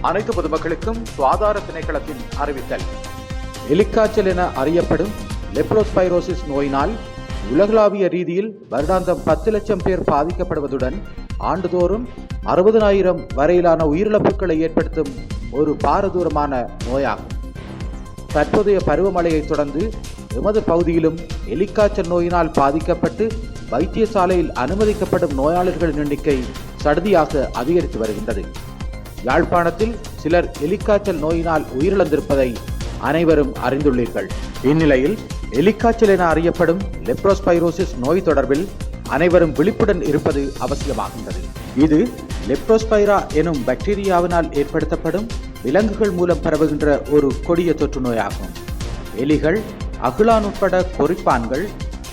அனைத்து பொதுமக்களுக்கும் சுகாதார திணைக்களத்தின் அறிவித்தல். எலிக்காய்ச்சல் என அறியப்படும் லெப்ரோஸ்பைரோசிஸ் நோயினால் உலகளாவிய ரீதியில் வருடாந்தம் பத்து லட்சம் பேர் பாதிக்கப்படுவதுடன் ஆண்டுதோறும் அறுபதனாயிரம் வரையிலான உயிரிழப்புகளை ஏற்படுத்தும் ஒரு பாரதூரமான நோயாகும். தற்போதைய பருவமழையை தொடர்ந்து எமது பகுதியிலும் எலிக்காய்ச்சல் நோயினால் பாதிக்கப்பட்டு வைத்தியசாலையில் அனுமதிக்கப்படும் நோயாளர்களின் எண்ணிக்கை சடுதியாக அதிகரித்து வருகின்றது. யாழ்ப்பாணத்தில் சிலர் எலிக்காய்ச்சல் நோயினால் உயிரிழந்திருப்பதை அனைவரும் அறிந்துள்ளீர்கள். இந்நிலையில் எலிக்காய்ச்சல் என அறியப்படும் லெப்ரோஸ்பைரோசிஸ் நோய் தொடர்பில் அனைவரும் விழிப்புடன் இருப்பது அவசியமாகின்றது. இது லெப்ரோஸ்பைரா எனும் பாக்டீரியாவினால் ஏற்படுத்தப்படும் விலங்குகள் மூலம் பரவுகின்ற ஒரு கொடிய தொற்று நோயாகும். எலிகள் அகுலான் உட்பட பொறிப்பான்கள்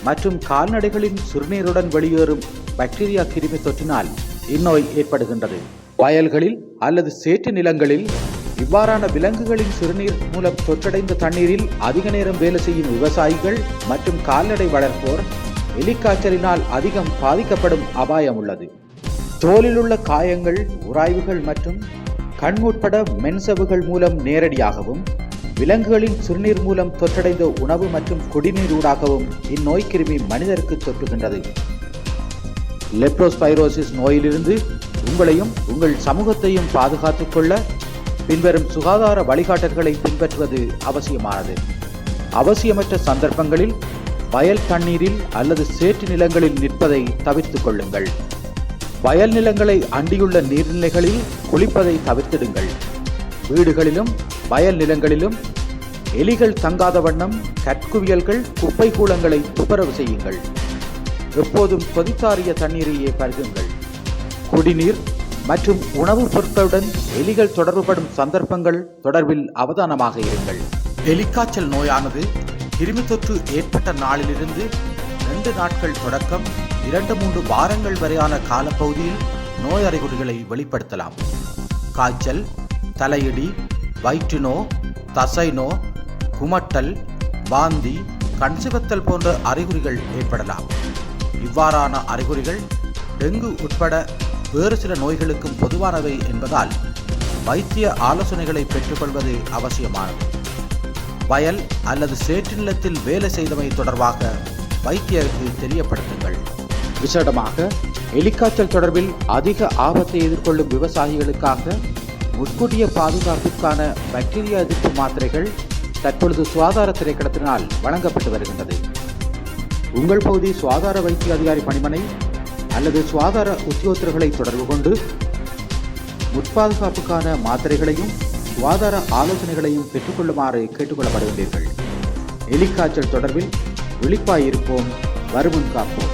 மற்றும் கால்நடைகளின் சிறுநீருடன் வெளியேறும் பாக்டீரியா கிருமி தொற்றினால் இந்நோய் ஏற்படுகின்றது. வயல்களில் அல்லது சேற்று நிலங்களில் இவ்வாறான விலங்குகளின் சிறுநீர் மூலம் தொற்றடைந்த தண்ணீரில் அதிக நேரம் வேலை செய்யும் விவசாயிகள் மற்றும் கால்நடை வளர்ப்போர் எலிக்காய்ச்சலினால் அதிகம் பாதிக்கப்படும் அபாயம் உள்ளது. தோலில் உள்ள காயங்கள் உராய்வுகள் மற்றும் கண் உட்பட மென்சவுகள் மூலம் நேரடியாகவும் விலங்குகளின் சிறுநீர் மூலம் தொற்றடைந்த உணவு மற்றும் குடிநீரூடாகவும் இந்நோய் கிருமி மனிதருக்கு தொற்றுகின்றது. லெப்ரோஸ்பைரோசிஸ் நோயிலிருந்து உங்களையும் உங்கள் சமூகத்தையும் பாதுகாத்துக் கொள்ள பின்வரும் சுகாதார வழிகாட்டல்களை பின்பற்றுவது அவசியமானது. அவசியமற்ற சந்தர்ப்பங்களில் வயல் தண்ணீரில் அல்லது சேற்று நிலங்களில் நிற்பதை தவிர்த்துக் கொள்ளுங்கள். வயல் நிலங்களை அண்டியுள்ள நீர்நிலைகளில் குளிப்பதை தவிர்த்திடுங்கள். வீடுகளிலும் வயல் நிலங்களிலும் எலிகள் தங்காத வண்ணம் கற்குவியல்கள் குப்பை கூலங்களை துப்புரவு செய்யுங்கள். எப்போதும் கொதித்தாறிய தண்ணீரையே பருகுங்கள் குடிநீர் மற்றும் உணவுப் பொருட்களுடன் எலிகள் தொடர்புபடும் சந்தர்ப்பங்கள் தொடர்பில் அவதானமாக இருங்கள். எலிக்காய்ச்சல் நோயானது கிருமி தொற்று ஏற்பட்ட நாளிலிருந்து இரண்டு நாட்கள் தொடக்கம் இரண்டு மூன்று வாரங்கள் வரையான காலப்பகுதியில் நோய் அறிகுறிகளை வெளிப்படுத்தலாம். காய்ச்சல் தலையிடி வயிற்று நோ தசை நோ குமட்டல் வாந்தி கண் சிவத்தல் போன்ற அறிகுறிகள் ஏற்படலாம். இவ்வாறான அறிகுறிகள் டெங்கு உட்பட வேறு சில நோய்களுக்கும் பொதுவானவை என்பதால் வைத்திய ஆலோசனைகளை பெற்றுக்கொள்வது அவசியமானது. வயல் அல்லது சேற்று நிலத்தில் வேலை செய்தமை தொடர்பாக வைத்தியருக்கு தெரியப்படுத்துங்கள். விசேடமாக எலிக்காய்ச்சல் தொடர்பில் அதிக ஆபத்தை எதிர்கொள்ளும் விவசாயிகளுக்காக முன்கூட்டிய பாதுகாப்பிற்கான பாக்டீரியா எதிர்ப்பு மாத்திரைகள் தற்பொழுது சுகாதார திரைக்கடத்தினால் வழங்கப்பட்டு வருகின்றது. உங்கள் பகுதி சுகாதார வைத்திய அதிகாரி பணிமனை அல்லது சுகாதார உத்தியோகத்தர்களை தொடர்பு கொண்டு முற்பாதுகாப்புக்கான மாத்திரைகளையும் சுகாதார ஆலோசனைகளையும் பெற்றுக்கொள்ளுமாறு கேட்டுக்கொள்ளப்படுகின்றீர்கள். எலிக்காய்ச்சல் தொடர்பில் விழிப்பாயிருப்போம். வருமுன் காப்போம்.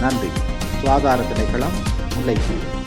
நன்றி. சுகாதார திணைக்களம் முல்லைத்தீவு.